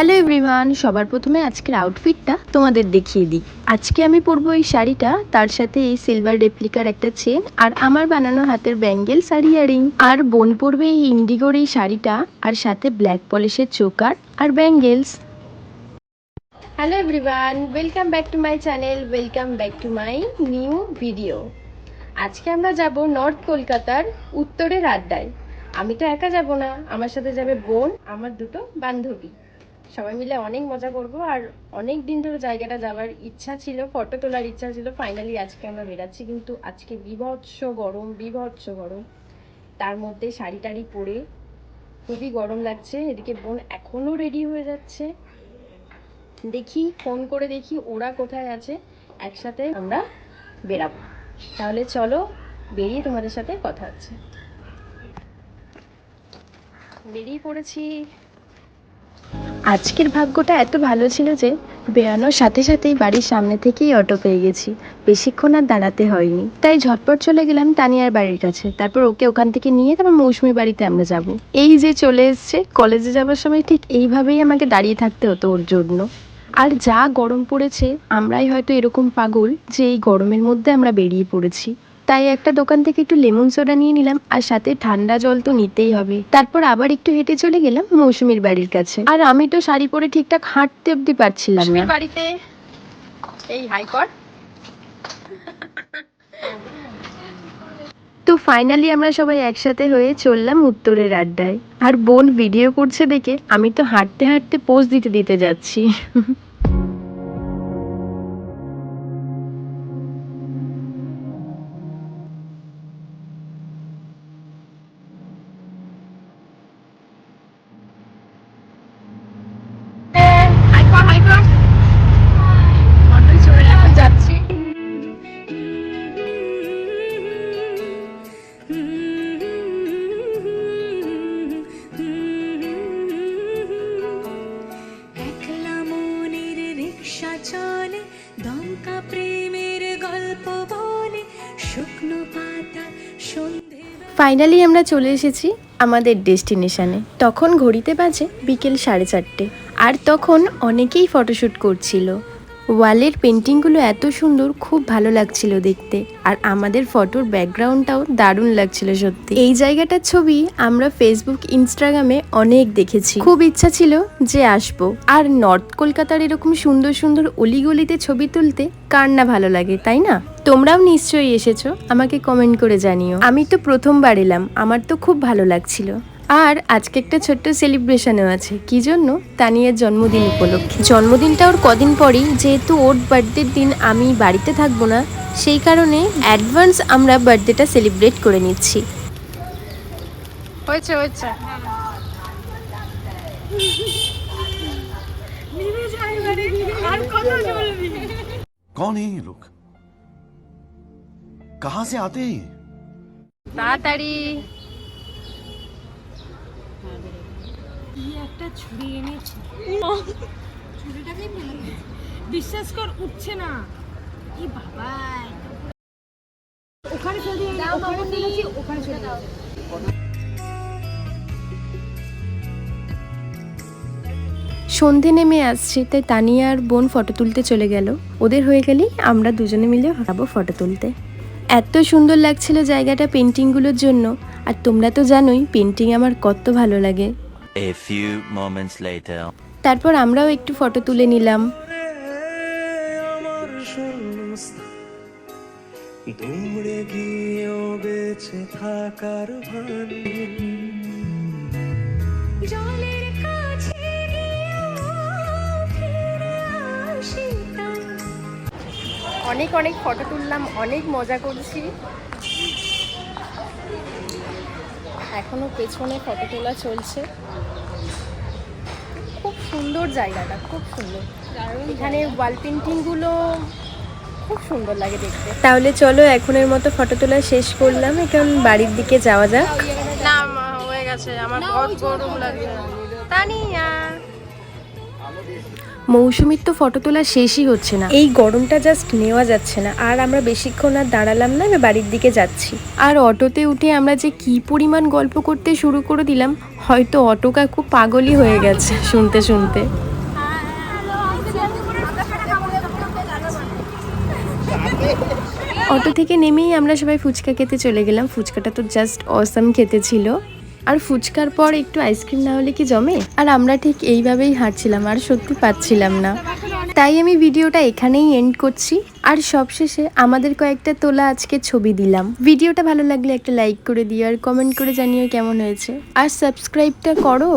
Hello everyone, সবার প্রথমে আজকের আউটফিটটা তোমাদের দেখিয়ে দিই। আজকে আমি পরবো এই শাড়িটা, তার সাথে এই সিলভার রেপ্লিকার একটা চেন আর আমার বানানো হাতের ব্যাঙ্গেলস আর ইয়ারিং আর বোন পরবে এই ইন্ডিগোর এই শাড়িটা, আর সাথে ব্ল্যাক পলিশের choker R bangles hello everyone welcome back to my channel welcome back to my new video আজকে আমরা যাব নর্থ কলকাতার উত্তরের আড্ডায়। আমি তো একা যাব না, আমার সাথে যাবে বোন, আমার দুটো বান্ধবী। সবাই মিলে অনেক মজা করব আর অনেক দিন ধরে জায়গাটা যাওয়ার ইচ্ছা ছিল ফটো তোলার ইচ্ছা ছিল। ফাইনালি আজকে আমরা বেরাচ্ছি, কিন্তু আজকে বিভৎস গরম বিভৎস গরম। তার মধ্যে শাড়ি টাড়ি পরে খুবই গরম লাগছে, এদিকে বোন এখনও রেডি হয়ে যাচ্ছে। দেখি ফোন করে দেখি ওরা কোথায় আছে, একসাথে আমরা বেরাবো। তাহলে চলো, বেরিয়ে তোমাদের সাথে কথা হচ্ছে। বেরিয়ে পড়েছি। আজকের ভাগ্যটা এত ভালো ছিল যে বেরানোর সাথে সাথেই বাড়ির সামনে থেকেই অটো পেয়ে গেছি। বেশিক্ষণ আর দাঁড়াতে হয়নি। তাই ঝটপট চলে গেলাম তানিয়ার বাড়ির কাছে। তারপর ওকে ওখান থেকে নিয়ে তারপর মৌসুমি বাড়িতে আমরা যাব। এই যে চলে এসছে, কলেজে যাওয়ার সময় ঠিক এইভাবেই আমাকে দাঁড়িয়ে থাকতে হতো ওর জন্য। আর যা গরম পড়েছে, আমরাই হয়তো এরকম পাগল যে এই গরমের মধ্যে আমরা বেরিয়ে পড়েছি। তাই একটা দোকান থেকে একটু লেমন সোডা নিয়ে নিলাম আর সাথে ঠান্ডা জল তো নিতেই হবে। তারপর আবার একটু হেঁটে চলে গেলাম মৌসুমীর বাড়ির কাছে। আর আমি তো শাড়ি পরে ঠিকঠাক হাঁটতে অব্দি পারছিলাম না। বাড়িতে? এই হাই কর। তো ফাইনালি আমরা সবাই একসাথে হয়ে চললাম উত্তরের আড্ডায়। আর বোন ভিডিও করছে দেখে আমি তো হাঁটতে হাঁটতে পোজ দিতে দিতে যাচ্ছি যাচ্ছি। ফাইনালি আমরা চলে এসেছি আমাদের ডেস্টিনেশনে তখন ঘড়িতে বাজে বিকেল সাড়ে চারটে। আর তখন অনেকেই ফটোশ্যুট করছিল। ওয়ালের পেন্টিংগুলো এত সুন্দর, খুব ভালো লাগছিল দেখতে। আর আমাদের ফটোর ব্যাকগ্রাউন্ডটাও দারুণ লাগছিল সত্যি। এই জায়গাটার ছবি আমরা ফেসবুক ইনস্টাগ্রামে অনেক দেখেছি। খুব ইচ্ছা ছিল যে আসব। আর নর্থ কলকাতার এরকম সুন্দর সুন্দর অলিগলিতে ছবি তুলতে কার না ভালো লাগে, তাই না? তোমরাও নিশ্চয়ই এসেছ, আমাকে কমেন্ট করে জানিও। আমি তো প্রথমবার এলাম, আমার তো খুব ভালো লাগছিল। আর আজকে একটা ছোট্ট সেলিব্রেশনও আছে কি জন্য তানিয়ার জন্মদিন উপলক্ষে জন্মদিনটা ওর কদিন পরেই যেহেতু ওর বার্থডের দিন আমি বাড়িতে থাকবো না সেই কারণে অ্যাডভান্স আমরা বার্থডেটা সেলিব্রেট করে নিচ্ছি হয়েছে হয়েছে कौन है ये लोग कहां से आते हैं ये? তাড়াতাড়ি একটা ছুরি এনেছে। ছুরিটাকেই ফেলে বিশ্বাস কর উঠছে না। কি বাবা ওখানে ফেলে দিয়ে ওখানে ফেলেছি ওখানে ফেলে দিয়েছি। সন্ধে নেমে আসছে তাই তানিয়া আর বোন ফটো তুলতে চলে গেল। ওদের হয়ে গেলেই আমরা দুজনে মিলে যাব ফটো তুলতে। এত সুন্দর লাগছিল জায়গাটা পেন্টিংগুলোর জন্য। আর তোমরা তো জানোই পেন্টিং আমার কত ভালো লাগে. তারপর আমরাও একটু ফটো তুলে নিলাম দৌড়ে গিয়েও বেঁচে থাকার ভান জলের কাছে গিয়েও ফিরে আসি তাই। অনেক অনেক ফটো তুললাম অনেক মজা করছি এখনও পেছনে ফটো তোলা চলছে। খুব সুন্দর জায়গাটা খুব সুন্দর। এখানে ওয়াল পেন্টিংগুলো খুব সুন্দর লাগে দেখতে। তাহলে চলো এখনের মতো ফটো তোলা শেষ করলাম। এখন বাড়ির দিকে যাওয়া যাক। না হয়ে গেছে। আমার বহুত গরম লাগছে। তানিয়া। মৌসুমির তো ফটো তোলা শেষই হচ্ছে না। এই গরমটা জাস্ট নেওয়া যাচ্ছে না। আর আমরা বেশিক্ষণ আর দাঁড়ালাম না আমি বাড়ির দিকে যাচ্ছি। আর অটোতে উঠে আমরা যে কি পরিমাণ গল্প করতে শুরু করে দিলাম হয়তো অটো কাকু পাগলই হয়ে গেছে শুনতে শুনতে। অটো থেকে নেমেই আমরা সবাই ফুচকা খেতে চলে গেলাম। ফুচকাটা তো জাস্ট অসাম খেতে ছিল। আর ফুচকার পর একটু আইসক্রিম না হলে কি জমে? আর আমরা ঠিক এইভাবেই হাঁটছিলাম, আর সত্যি পাচ্ছিলাম না। তাই আমি ভিডিওটা এখানেই এন্ড করছি। আর সবশেষে আমাদের কয়েকটা তোলা আজকে ছবি দিলাম। ভিডিওটা ভালো লাগলে একটা লাইক করে দিও, আর কমেন্ট করে জানিও কেমন হয়েছে। আর সাবস্ক্রাইবটা করো।